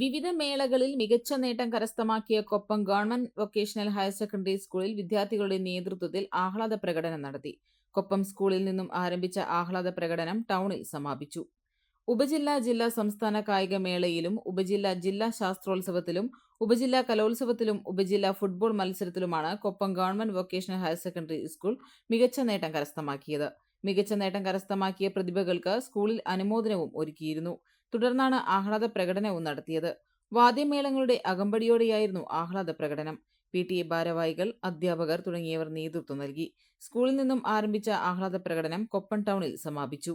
വിവിധ മേളകളിൽ മികച്ച നേട്ടം കരസ്ഥമാക്കിയ Koppam government vocational higher secondary സ്കൂളിൽ വിദ്യാർത്ഥികളുടെ നേതൃത്വത്തിൽ ആഹ്ലാദ പ്രകടനം നടത്തി. കൊപ്പം സ്കൂളിൽ നിന്നും ആരംഭിച്ച ആഹ്ലാദ പ്രകടനം ടൗണിൽ സമാപിച്ചു. ഉപജില്ലാ ജില്ലാ സംസ്ഥാന കായിക മേളയിലും ഉപജില്ലാ ജില്ലാ ശാസ്ത്രോത്സവത്തിലും ഉപജില്ലാ കലോത്സവത്തിലും ഉപജില്ലാ football മത്സരത്തിലുമാണ് Koppam government vocational higher secondary school മികച്ച നേട്ടം കരസ്ഥമാക്കിയത്. മികച്ച നേട്ടം കരസ്ഥമാക്കിയ പ്രതിഭകൾക്ക് സ്കൂളിൽ അനുമോദനവും ഒരുക്കിയിരുന്നു. തുടർന്നാണ് ആഹ്ലാദ പ്രകടനവും നടത്തിയത്. വാദ്യമേളങ്ങളുടെ അകമ്പടിയോടെയായിരുന്നു ആഹ്ലാദ പ്രകടനം. പി. ടി. എ. ഭാരവാഹികൾ അധ്യാപകർ തുടങ്ങിയവർ നേതൃത്വം നൽകി. സ്കൂളിൽ നിന്നും ആരംഭിച്ച ആഹ്ലാദ പ്രകടനം കൊപ്പൻ ടൗണിൽ സമാപിച്ചു.